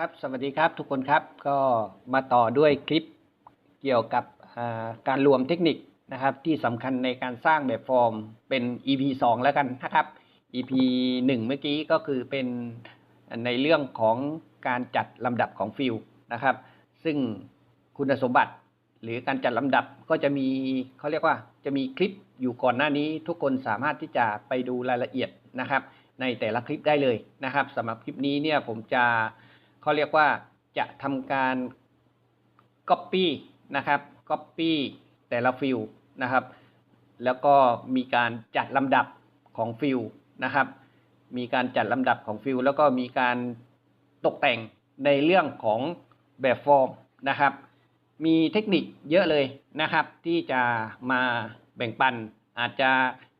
ครับ สวัสดีครับทุกคนครับ ก็มาต่อด้วยคลิปเกี่ยวกับการรวมเทคนิคนะครับที่สำคัญในการสร้างแบบฟอร์มเป็น EP 2 แล้วกันนะครับ EP 1 เมื่อกี้ก็คือเป็นในเรื่องของการจัดลำดับของฟิลนะครับ ซึ่งคุณสมบัติหรือการจัดลำดับก็จะมีเขาเรียกว่าจะมีคลิปอยู่ก่อนหน้านี้ ทุกคนสามารถที่จะไปดูรายละเอียดนะครับ ในแต่ละคลิปได้เลยนะครับสำหรับคลิปนี้เนี่ยผมจะ เขาเรียกว่าจะทำการ Copy นะครับ Copy แต่ละฟิลนะครับ แล้วก็มีการจัดลำดับของฟิลนะครับ มีการจัดลำดับของฟิลแล้วก็มีการตกแต่งในเรื่องของแบบฟอร์มนะครับ มีเทคนิคเยอะเลยนะครับ ที่จะมาแบ่งปันอาจจะ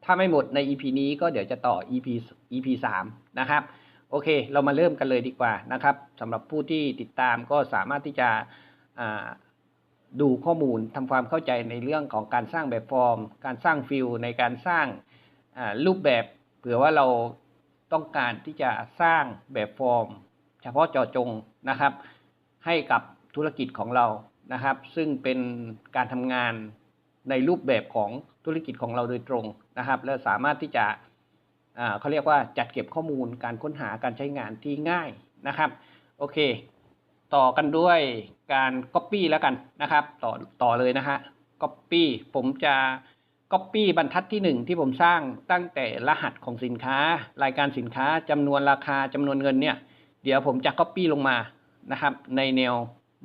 ถ้าไม่หมดใน EP นี้ก็เดี๋ยวจะต่อ EP EP 3 นะครับ โอเค เรามาเริ่มกันเลยดีกว่านะครับสำหรับผู้ที่ติดตามก็สามารถที่จะดูข้อมูลทำความเข้าใจในเรื่องของการสร้างแบบฟอร์ม การสร้างฟิลในการสร้างรูปแบบเผื่อว่าเราต้องการที่จะสร้างแบบฟอร์ม เฉพาะเจาะจงนะครับ ให้กับธุรกิจของเรานะครับ ซึ่งเป็นการทำงานในรูปแบบของธุรกิจของเราโดยตรงนะครับ และสามารถที่จะ เขาเรียกว่าจัดเก็บข้อมูลการค้นหาการใช้งานที่ง่ายนะครับ โอเค ต่อกันด้วยการ Copy แล้วกันนะครับ ต่อต่อเลยนะฮะ Copy ผมจะ Copy บรรทัดที่หนึ่งที่ผมสร้างตั้งแต่รหัสของสินค้า รายการสินค้าจำนวนราคาจำนวนเงินเนี่ย เดี๋ยวผมจะ Copy ลงมานะครับ ในแนว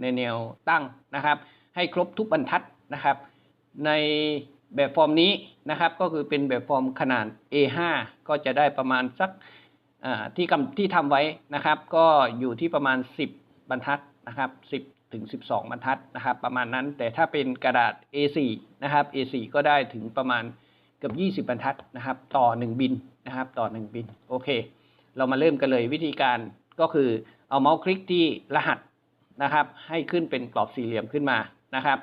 ในแนวตั้งนะครับ ให้ครบทุกบรรทัดนะครับ ในแบบฟอร์มนี้ นะครับก็คือเป็นแบบฟอร์มขนาด A5 ก็จะได้ประมาณสักที่กำที่ทำไว้นะครับ ก็อยู่ที่ประมาณ 10 บรรทัดนะครับ10ถึง12 บรรทัดนะครับ ประมาณนั้นแต่ถ้าเป็นกระดาษ A4 นะครับ A4 ก็ได้ถึงประมาณเกือบ20 บรรทัดนะครับ ต่อ 1 บินนะครับ ต่อ 1 บินโอเค เรามาเริ่มกันเลยวิธีการก็คือเอาเมาส์คลิกที่รหัสนะครับ ให้ขึ้นเป็นกรอบสี่เหลี่ยมขึ้นมานะครับ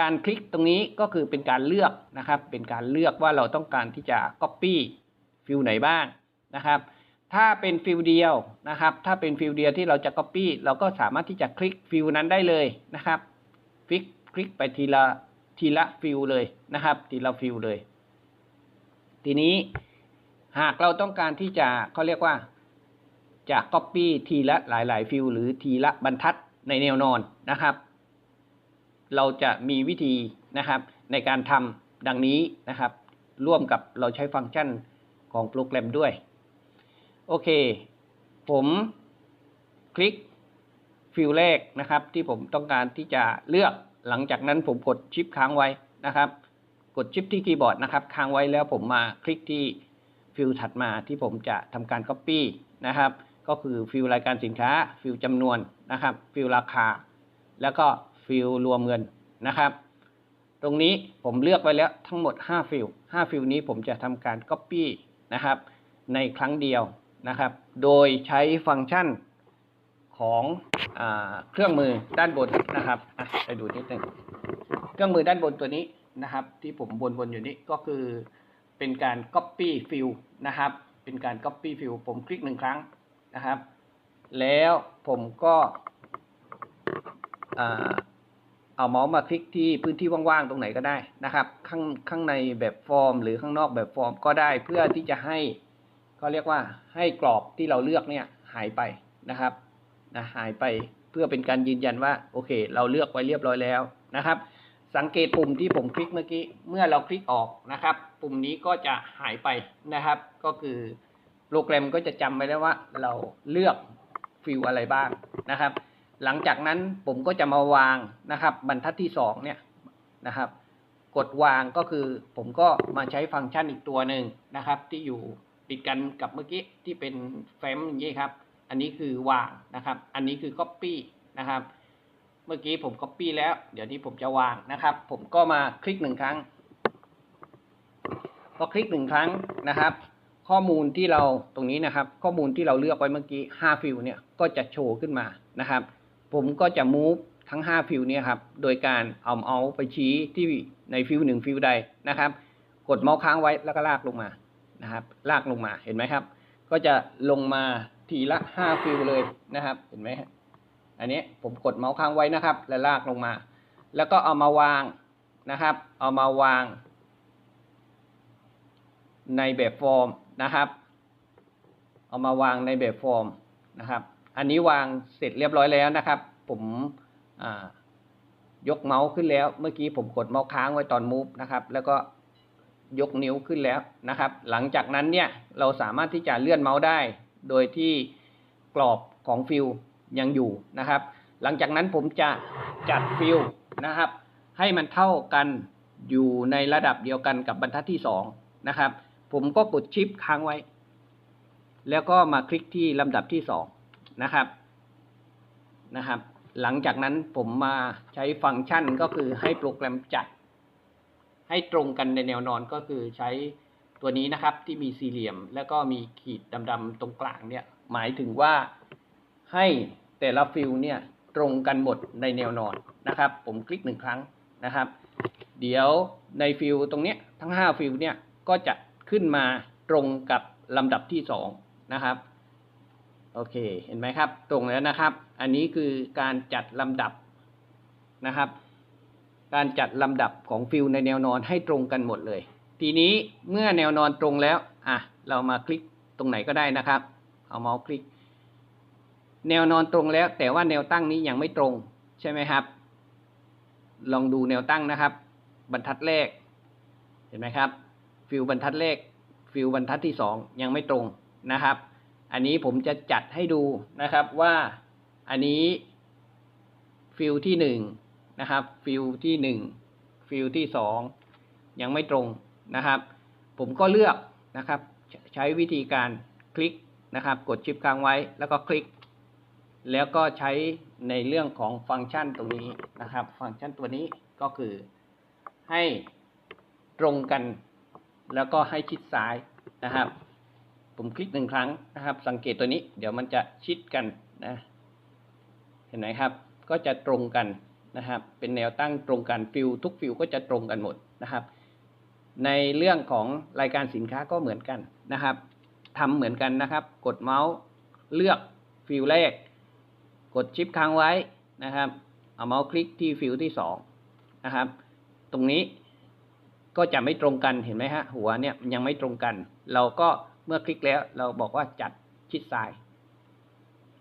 การคลิกตรงนี้ก็คือเป็นการเลือกนะครับ เป็นการเลือกว่าเราต้องการที่จะ Copy ฟิลไหนบ้างนะครับ ถ้าเป็นฟิลเดียวนะครับ ถ้าเป็นฟิลเดียวที่เราจะ Copy เราก็สามารถที่จะคลิกฟิลนั้นได้เลยนะครับคลิกคลิกไปทีละทีละฟิลเลยนะครับ ทีละฟิลเลย ทีนี้หากเราต้องการที่จะเขาเรียกว่าจะ Copy ทีละหลาย ๆ ฟิลหรือทีละบรรทัดในแนวนอนนะครับ เราจะมีวิธีนะครับในการทำดังนี้นะครับ ร่วมกับเราใช้ฟังก์ชันของโปรแกรมด้วย โอเค ผมคลิกฟิลแรกนะครับ ที่ผมต้องการที่จะเลือกหลังจากนั้นผมกดชิปค้างไว้นะครับ กดชิปที่คีย์บอร์ดนะครับ ค้างไว้แล้วผมมาคลิกที่ฟิลถัดมาที่ผมจะทำการ Copy นะครับ ก็คือฟิลรายการสินค้า ฟิลจำนวนนะครับ ฟิลราคา แล้วก็ ฟิลรวมเงินนะครับ ตรงนี้ผมเลือกไว้แล้วทั้งหมด 5 ฟิล5ฟิลนี้ผมจะทำการ Copy นะครับ ในครั้งเดียวนะครับ โดยใช้ฟังก์ชันของอเครื่องมือด้านบนนะครับไปดูนิดหนึ่งเครื่องมือด้านบนตัวนี้นะครับ ที่ผมบนบนอยู่นี้ก็คือเป็นการ Copy Fill นะครับ เป็นการ Copy Fill ผมคลิกหนึ่งครั้งนะครับ แล้วผมก็อ่า เอาเมาส์มาคลิกที่พื้นที่ว่างๆตรงไหนก็ได้นะครับ ข้างข้างในแบบฟอร์ม หรือข้างนอกแบบฟอร์มก็ได้เพื่อที่จะให้เขาเรียกว่าให้กรอบที่เราเลือกเนี่ยหายไปนะครับนะหายไปเพื่อเป็นการยืนยันว่าโอเค เราเลือกไว้เรียบร้อยแล้วนะครับ สังเกตปุ่มที่ผมคลิกเมื่อกี้เมื่อเราคลิกออกนะครับ ปุ่มนี้ก็จะหายไปนะครับ ก็คือโปรแกรมก็จะจำไว้แล้วว่าเราเลือกฟิลอะไรบ้างนะครับ หลังจากนั้นผมก็จะมาวางนะครับ บรรทัดที่สองเนี่ยนะครับ กดวางก็คือผมก็มาใช้ฟังก์ชันอีกตัวหนึ่งนะครับ ที่อยู่ติดกันกับเมื่อกี้ที่เป็นแฟ้มอย่างนี้ครับ อันนี้คือวางนะครับ อันนี้คือ Copy นะครับ เมื่อกี้ผม Copy แล้ว เดี๋ยวนี้ผมจะวางนะครับ ผมก็มาคลิกหนึ่งครั้งพอคลิกหนึ่งครั้งนะครับ ข้อมูลที่เราตรงนี้นะครับ ข้อมูลที่เราเลือกไว้เมื่อกี้5ฟิลเนี่ยก็จะโชว์ขึ้นมานะครับ ผมก็จะ move ทั้ง 5 ฟิลนี่ยครับ โดยการเอาเอาไปชี้ที่ในฟิลหนึ่งฟิลใดนะครับ กดเมาส์ค้างไว้แล้วก็ลากลงมานะครับ ลากลงมาเห็นไหมครับ ก็จะลงมาทีละ 5 ฟิลเลยนะครับ เห็นไหมอันนี้ผมกดเมาส์ค้างไว้นะครับ แล้วลากลงมา แล้วก็เอามาวางนะครับ เอามาวาง ในแบบฟอร์มนะครับ เอามาวางในแบบฟอร์มนะครับ อันนี้วางเสร็จเรียบร้อยแล้วนะครับ ผมยกเมาส์ขึ้นแล้ว เมื่อกี้ผมกดเมาส์ค้างไว้ตอนมูฟนะครับ แล้วก็ยกนิ้วขึ้นแล้วนะครับ หลังจากนั้นเนี่ยเราสามารถที่จะเลื่อนเมาส์ได้ โดยที่กรอบของฟิลยังอยู่นะครับ หลังจากนั้นผมจะจัดฟิลนะครับ ให้มันเท่ากันอยู่ในระดับเดียวกันกับบรรทัดที่สองนะครับ ผมก็กดชิปค้างไว้ แล้วก็มาคลิกที่ลำดับที่สอง นะครับนะครับ หลังจากนั้นผมมาใช้ฟังก์ชันก็คือให้โปรแกรมจัด ให้ตรงกันในแนวนอนก็คือใช้ตัวนี้นะครับที่มีสี่เหลี่ยม แล้วก็มีขีดดำๆตรงกลางเนี่ยหมายถึงว่าให้แต่ละฟิลเนี่ยตรงกันหมดในแนวนอนนะครับ ผมคลิกหนึ่งครั้งนะครับ เดี๋ยวในฟิลตรงเนี้ยทั้งห้าฟิลเนี่ยก็จะขึ้นมาตรงกับลำดับที่สองนะครับ โอเค เห็นไหมครับ ตรงแล้วนะครับ อันนี้คือการจัดลำดับนะครับ การจัดลำดับของฟิลในแนวนอนให้ตรงกันหมดเลย ทีนี้เมื่อแนวนอนตรงแล้วอะเรามาคลิกตรงไหนก็ได้นะครับ เอาเมาส์คลิก แนวนอนตรงแล้ว แต่ว่าแนวตั้งนี้ยังไม่ตรงใช่ไหมครับ ลองดูแนวตั้งนะครับ บรรทัดแรก เห็นไหมครับ ฟิลบรรทัดแรก ฟิลบรรทัดที่สองยังไม่ตรงนะครับ อันนี้ผมจะจัดให้ดูนะครับว่าอันนี้ฟิลที่หนึ่งนะครับฟิลที่หนึ่งฟิลที่สองยังไม่ตรงนะครับ ผมก็เลือกนะครับใช้วิธีการคลิกนะครับ กดชิปค้างไว้แล้วก็คลิก แล้วก็ใช้ในเรื่องของฟังก์ชันตรงนี้นะครับ ฟังก์ชันตัวนี้ก็คือให้ตรงกัน แล้วก็ให้ชิดซ้ายนะครับ ผมคลิกหนึ่งครั้งนะครับ สังเกตตัวนี้เดี๋ยวมันจะชิดกันนะ เห็นไหมครับ ก็จะตรงกันนะครับ เป็นแนวตั้งตรงกันฟิลทุกฟิลก็จะตรงกันหมดนะครับ ในเรื่องของรายการสินค้าก็เหมือนกันนะครับทำเหมือนกันนะครับ กดเมาส์เลือกฟิลแรก กดชิปค้างไว้นะครับ เอาเมาส์คลิกที่ฟิลที่สองนะครับ ตรงนี้ก็จะไม่ตรงกันเห็นไหมฮะหัวเนี่ยยังไม่ตรงกัน เราก็ เมื่อคลิกแล้วเราบอกว่าจัดชิดซ้าย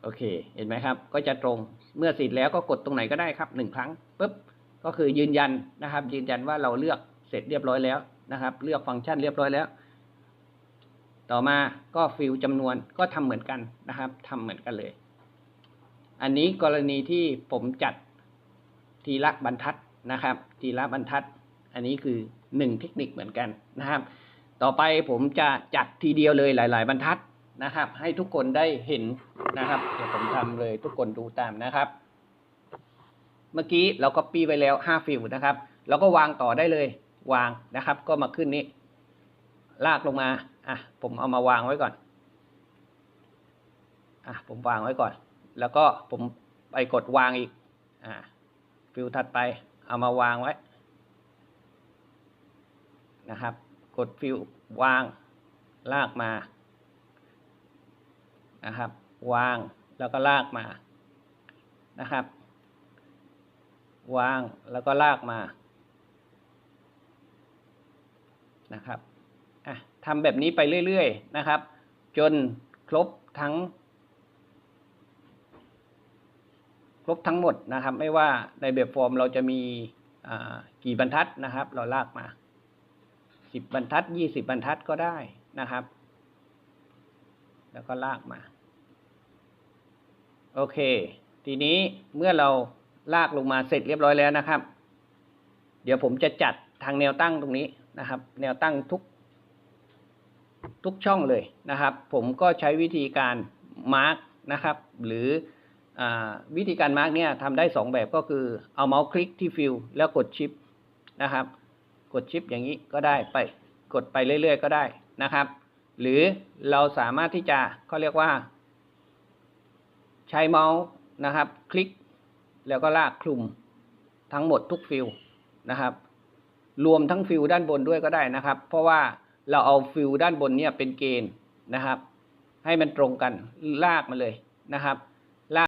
โอเค เห็นไหมครับ ก็จะตรง เมื่อเสร็จแล้วก็กดตรงไหนก็ได้ครับหนึ่งครั้งปุ๊บ ก็คือยืนยันนะครับ ยืนยันว่าเราเลือกเสร็จเรียบร้อยแล้วนะครับ เลือกฟังก์ชันเรียบร้อยแล้ว ต่อมาก็ฟิลจำนวนก็ทำเหมือนกันนะครับทำเหมือนกันเลย อันนี้กรณีที่ผมจัดทีละบรรทัดนะครับ ทีละบรรทัด อันนี้คือหนึ่งเทคนิคเหมือนกันนะครับ ต่อไปผมจะจัดทีเดียวเลยหลาย ๆ บรรทัดนะครับ ให้ทุกคนได้เห็นนะครับ เดี๋ยวผมทำเลยทุกคนดูตามนะครับ เมื่อกี้เราก็ปีไปแล้วห้าฟิลนะครับ เราก็วางต่อได้เลยวางนะครับ ก็มาขึ้นนี้ ลากลงมาอะผมเอามาวางไว้ก่อนอะผมวางไว้ก่อน แล้วก็ผมไปกดวางอีกอ่าฟิลถัดไปเอามาวางไว้นะครับ กดฟิลวาง ลากมา นะครับ วาง แล้วก็ลากมา นะครับ วาง แล้วก็ลากมา นะครับอะทำแบบนี้ไปเรื่อย ๆ นะครับ จนครบทั้ง ครบทั้งหมดนะครับ ไม่ว่าในแบบฟอร์มเราจะมีกี่บรรทัดนะครับ เราลากมา สิบบรรทัดยี่สิบบรรทัดก็ได้นะครับ แล้วก็ลากมา โอเค ทีนี้เมื่อเราลากลงมาเสร็จเรียบร้อยแล้วนะครับ เดี๋ยวผมจะจัดทางแนวตั้งตรงนี้นะครับ แนวตั้งทุก ทุกช่องเลยนะครับ ผมก็ใช้วิธีการมาร์กนะครับ หรืออวิธีการมาร์กเนี่ยทำได้สองแบบก็คือเอาเมาส์คลิกที่ฟิลแล้วกดชิปนะครับ ดชิปอย่างนี้ก็ได้ไปกดไปเรื่อยๆ ก็ได้นะครับ หรือเราสามารถที่จะเขาเรียกว่า ใช้เมาส์นะครับ คลิกแล้วก็ลากคลุมทั้งหมดทุกฟิลนะครับ รวมทั้งฟิลด้านบนด้วยก็ได้นะครับ เพราะว่าเราเอาฟิลด้านบนเนี่ยเป็นเกณฑ์นะครับ ให้มันตรงกันลากมาเลยนะครับ